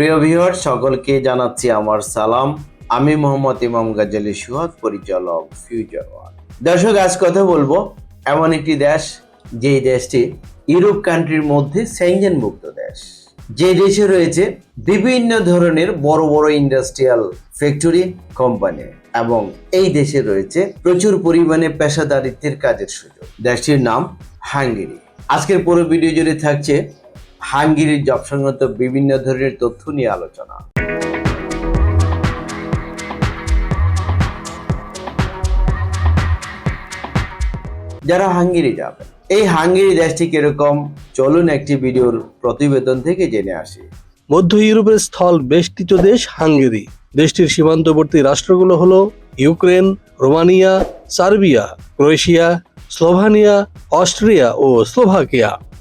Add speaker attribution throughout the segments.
Speaker 1: প্রিয় ভিউয়ার সকলকে জানাচ্ছি আমার সালাম। আমি মোহাম্মদ ইমাম গাজ্জালি সুহাদ পরিচালক ফিউচার দর্শক, আজ কথা বলব এমন একটি দেশ যে দেশটি ইউরোপ কান্ট্রির মধ্যে সেঞ্জেন মুক্ত দেশ। যে দেশে রয়েছে বিভিন্ন ধরনের বড় বড় ইন্ডাস্ট্রিয়াল ফ্যাক্টরি কোম্পানি এবং এই দেশে রয়েছে প্রচুর পরিমাণে পেশাদারিত্বের কাজের সুযোগ। দেশটির নাম হাঙ্গেরি। আজকের পুরো ভিডিও জুড়ে থাকছে হাঙ্গেরির জব সংক্রান্ত বিভিন্ন ধরনের তথ্য নিয়ে আলোচনা। যারা হাঙ্গেরি যাবেন এই হাঙ্গেরি দেশটি কীরকম? চলুন একটি ভিডিওর প্রতিবেদন থেকে জেনে আসি।
Speaker 2: মধ্য ইউরোপের স্থল বেষ্টিত দেশ হাঙ্গেরি। দেশটির সীমান্তবর্তী রাষ্ট্রগুলো হলো Ukraine, Romania, Serbia, Croatia, Slovenia, Austria ও স্লোভাকিয়া।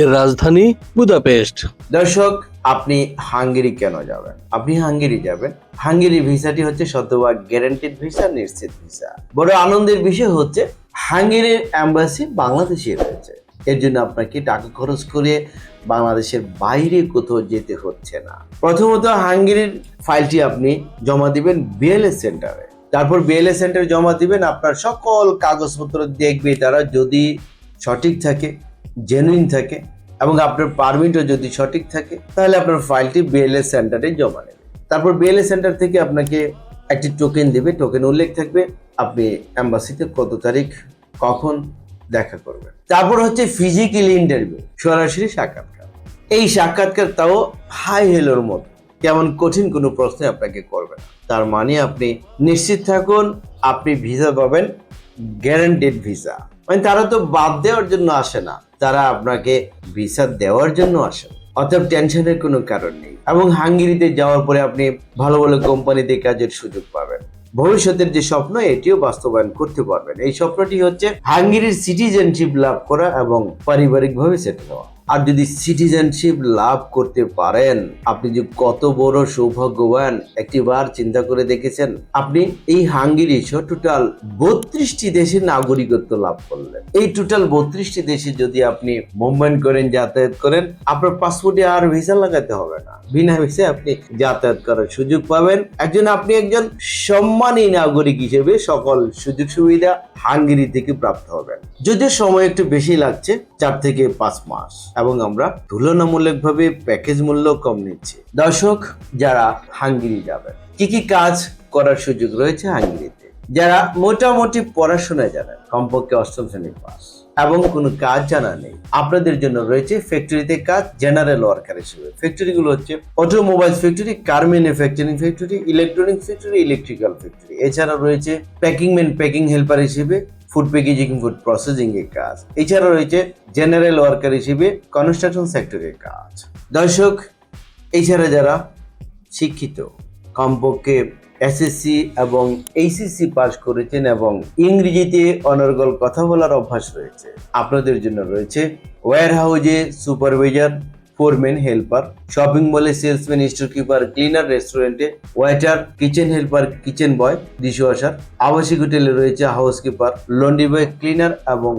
Speaker 2: এর রাজধানী বুদাপেস্ট।
Speaker 1: দর্শক, আপনি হাঙ্গেরি কেন যাবেন? আপনি হাঙ্গেরি যাবেন। হাঙ্গেরি ভিসাটি হচ্ছে শতভাগ গ্যারান্টেড ভিসা নিশ্চিত ভিসা বড় আনন্দের বিষয় হচ্ছে, হাঙ্গেরির অ্যাম্বাসি বাংলাদেশে রয়েছে। এর জন্য আপনাকে টাকা খরচ করে বাংলাদেশের বাইরে কোথাও যেতে হচ্ছে না। প্রথমত, হাঙ্গেরির ফাইলটি আপনি জমা দিবেন বিএলএস সেন্টারে তারপর বিএলএস সেন্টারে জমা দিবেন, আপনার সকল কাগজপত্র দেখবে তারা যদি সঠিক থাকে। জেনুইন থাকে এবং আপনার পারমিটও যদি সঠিক থাকে, তাহলে আপনার ফাইলটি বিএলএস সেন্টারে জমা নেবে। তারপর বিএলএস সেন্টার থেকে আপনাকে একটি টোকেন দেবে। টোকেন উল্লেখ থাকবে, আপনি অ্যাম্বাসিতে কত তারিখ, কখন দেখা করবেন। তারপর হচ্ছে ফিজিক্যাল ইন্টারভিউ সরাসরি সাক্ষাৎকার। এই সাক্ষাৎকার তাও হাই হেলোর মতো। কেমন কঠিন কোনো প্রশ্ন আপনাকে করবে না। তার মানে আপনি নিশ্চিত থাকুন, আপনি ভিসা পাবেন গ্যারান্টেড ভিসা মানে তারা তো বাদ দেওয়ার জন্য আসে না। তারা আপনাকে ভিসা দেওয়ার জন্য আসে। অতএব টেনশনের কোনো কারণ নেই। এবং হাঙ্গেরিতে যাওয়ার পরে আপনি ভালো ভালো কোম্পানিতে কাজের সুযোগ পাবেন। ভবিষ্যতের যে স্বপ্ন, এটিও বাস্তবায়ন করতে পারবেন। এই স্বপ্নটি হচ্ছে হাঙ্গেরির সিটিজেনশিপ লাভ করা এবং পারিবারিকভাবে সেটেল হওয়া। আর যদি সিটিজেনশিপ লাভ করতে পারেন, আপনি যে কত বড় সৌভাগ্যবান একটিবার চিন্তা করে দেখেছেন? আপনি এই হাঙ্গেরি সহ টোটাল বত্রিশটি দেশের নাগরিকত্ব লাভ করলেন। এই টোটাল বত্রিশটি দেশে যদি আপনি মুভমেন্ট করেন, যাতায়াত করেন, আপনার পাসপোর্টে আর ভিসা লাগাতে হবে না। বিনা ভিসা আপনি যাতায়াত করার সুযোগ পাবেন। একজন আপনি একজন সম্মানী নাগরিক হিসেবে সকল সুযোগ সুবিধা হাঙ্গেরি থেকে প্রাপ্ত হবেন। যদিও সময় একটু বেশি লাগছে, চার থেকে পাঁচ মাস। এবং আমরা তুলনামূলকভাবে প্যাকেজ মূল্য কম নিচ্ছি। দর্শক, যারা হাঙ্গেরি যাবেন, কি কি কাজ করার সুযোগ রয়েছে হাঙ্গেরিতে? যারা মোটামুটি পড়াশোনায় জানেন, কমপক্ষে অষ্টম শ্রেণির পাস, এবং কোনো কাজ জানা নেই, আপনাদের জন্য রয়েছে ফ্যাক্টরিতে কাজ জেনারেল ওয়ার্কার হিসেবে ফ্যাক্টরিগুলো হচ্ছে automobile factory car manufacturing factory electronics factory electrical factory এছাড়া রয়েছে প্যাকিং ম্যান প্যাকিং হেল্পার হিসেবে ফুড প্যাকেজিং ফুড প্রসেসিং এর কাজ। এছাড়া রয়েছে জেনারেল ওয়ার্কার হিসেবে কনস্ট্রাকশন সেক্টরের কাজ। দর্শক, এছাড়া যারা শিক্ষিত, কমপক্ষে এসএসসি এবং এইচএসসি পাস করেছেন এবং ইংরেজিতে অনর্গল কথা বলার অভ্যাস রয়েছে। আপনাদের জন্য রয়েছে ওয়্যার হাউজে সুপারভাইজার ফোরম্যান হেল্পার শপিং মলে সেলসম্যান স্টোর কিপার ক্লিনার রেস্টুরেন্টে waiter kitchen helper kitchen boy dishwasher আবাসিক হোটেলে রয়েছে housekeeper laundry boy cleaner এবং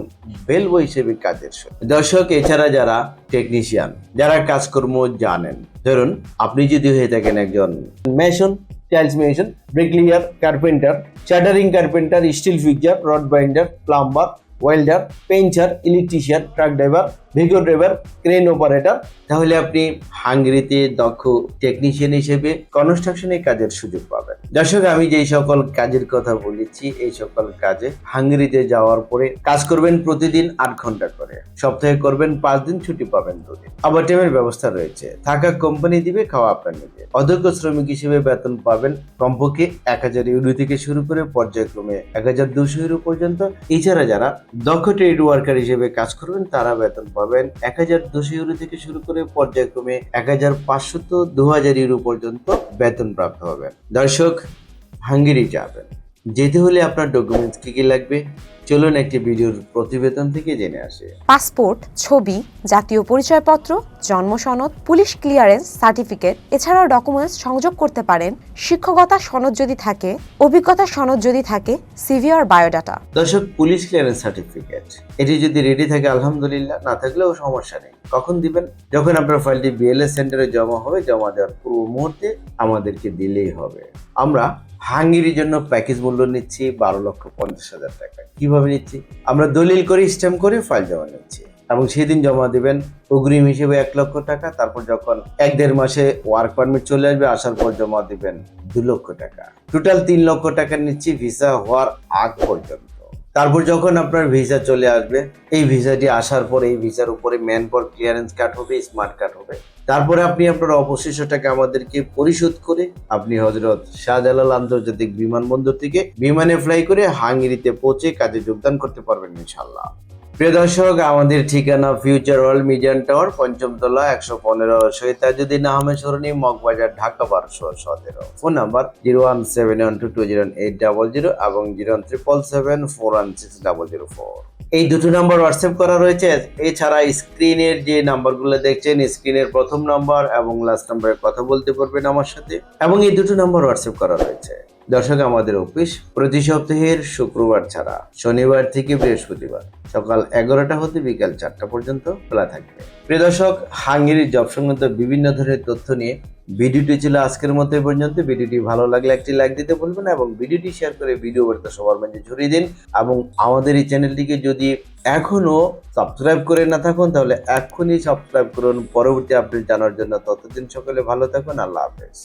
Speaker 1: বেল বয় হিসেবে কাজের। দর্শক, এছাড়া যারা টেকনিশিয়ান যারা কাজকর্ম জানেন, ধরুন আপনি যদি হয়ে থাকেন একজন mason tiles mason bricklayer carpenter shuttering carpenter steel fixer rod binder plumber welder painter electrician truck driver vehicle driver crane operator তাহলে আপনি হাঙ্গেরিতে দক্ষ টেকনিশিয়ান হিসেবে কনস্ট্রাকশনের কাজের সুযোগ পাবেন। দর্শক, আমি যেই সকল কাজের কথা বলেছি, এই সকল কাজে হাঙ্গেরিতে যাওয়ার পরে কাজ করবেন প্রতিদিন আট ঘণ্টা করে। সপ্তাহে করবেন পাঁচ দিন, ছুটি পাবেন দুদিন। আবার টাইমের ব্যবস্থা রয়েছে। থাকা কোম্পানি দিবে, খাওয়া আপনার নিজে। অধ্যক্ষ শ্রমিক হিসেবে বেতন পাবেন কমপক্ষে এক হাজার ইউরো থেকে শুরু করে পর্যায়ক্রমে এক হাজার দুশো ইউরো পর্যন্ত। এছাড়া যারা দক্ষ ট্রেড ওয়ার্কার হিসেবে কাজ করবেন, তারা বেতন পাবেন এক হাজার দুশো ইউরো থেকে শুরু করে পর্যায়ক্রমে এক হাজার পাঁচশো তো দু হাজার ইউরো পর্যন্ত বেতন প্রাপ্ত হবেন দর্শক হাঙ্গেরি যাবেন যেতে হলে আপনার ডকুমেন্টস কী কী লাগবে? চলুন একটি ভিডিওর প্রতিবেদন থেকে জেনে আসে।
Speaker 3: পাসপোর্ট ছবি জাতীয় পরিচয়পত্র জন্ম সনদ পুলিশ ক্লিয়ারেন্স সার্টিফিকেট এছাড়াও ডকুমেন্টস সংযোগ করতে পারেন। শিক্ষকতা সনদ যদি থাকে অভিজ্ঞতা সনদ যদি থাকে সিভি আর বায়োডাটা।
Speaker 1: দর্শক পুলিশ ক্লিয়ারেন্স সার্টিফিকেট। এটি যদি রেডি থাকে আলহামদুলিল্লাহ না থাকলেও সমস্যা নেই। কখন দিবেন? যখন আপনার ফাইলটি বিএলএস সেন্টারে জমা হবে জমা দেওয়ার পূর্ব মুহূর্তে আমাদেরকে দিলেই হবে। আমরা হাঙ্গেরির জন্য প্যাকেজ মূল্য নিচ্ছি বারো লক্ষ পঞ্চাশ হাজার টাকা কীভাবে নিচ্ছি? আমরা দলিল করে স্ট্যাম্প করে ফাইল জমা নিচ্ছি। এবং সেদিন জমা দিবেন অগ্রিম হিসেবে এক লক্ষ টাকা, তারপর যখন এক দেড় মাসে ওয়ার্ক পারমিট চলে আসবে, আসার পর জমা দিবেন দু লক্ষ টাকা। টোটাল তিন লক্ষ টাকা নিচ্ছি ভিসা হওয়ার আগ পর্যন্ত। তারপর যখন আপনার ভিসা চলে আসবে, এই ভিসাটি আসার পর এই ভিসার উপরে ম্যান পর ক্লিয়ারেন্স কার্ড হবে স্মার্ট কার্ড হবে। তারপরে আপনি আপনার অবশিষ্ট টাকা আমাদেরকে পরিশোধ করে আপনি হজরত শাহজালাল আন্তর্জাতিক বিমানবন্দর থেকে বিমানে ফ্লাই করে হাঙ্গেরিতে পৌঁছে কাজে যোগদান করতে পারবেন ইনশাল্লাহ প্রিয় দর্শক, আমাদের ঠিকানা ফিউচার ওয়ার্ল্ড মিডিয়ান টাওয়ার পঞ্চমতলা একশো পনেরো সৈতাজুদ্দিন আহমেদ সরণি, মগবাজার, ঢাকা, বারোশো সতেরো। Phone number zero one seven one two two zero eight double zero এবং zero one triple seven four one six double zero four. এই দুটো নাম্বার হোয়াটসঅ্যাপ করা রয়েছে। এছাড়া স্ক্রিনের যে নাম্বারগুলো দেখছেন স্ক্রিনের প্রথম নাম্বার এবং লাস্ট নাম্বারে কথা বলতে পারবেন আমার সাথে। এবং এই দুটো নাম্বার হোয়াটসঅ্যাপ করা রয়েছে। দর্শক, আমাদের অফিস প্রতি সপ্তাহের শুক্রবার ছাড়া শনিবার থেকে বৃহস্পতিবার সকাল এগারোটা হতে বিকাল চারটা পর্যন্ত খোলা থাকবে। প্রিয় দর্শক, হাঙ্গেরির জব সংক্রান্ত বিভিন্ন ধরনের তথ্য নিয়ে ভিডিওটি ছিল আজকের মতো পর্যন্ত। ভিডিওটি ভালো লাগলে একটি লাইক দিতে ভুলবেন এবং ভিডিওটি শেয়ার করে ভিডিও বার্তা সবার মাঝে ছড়িয়ে দিন এবং আমাদের এই চ্যানেলটিকে যদি এখনও সাবস্ক্রাইব করে না থাকুন, তাহলে এখনই সাবস্ক্রাইব করুন। পরবর্তী আপডেট জানার জন্য ততদিন সকলে ভালো থাকুন। আল্লাহ হাফেজ।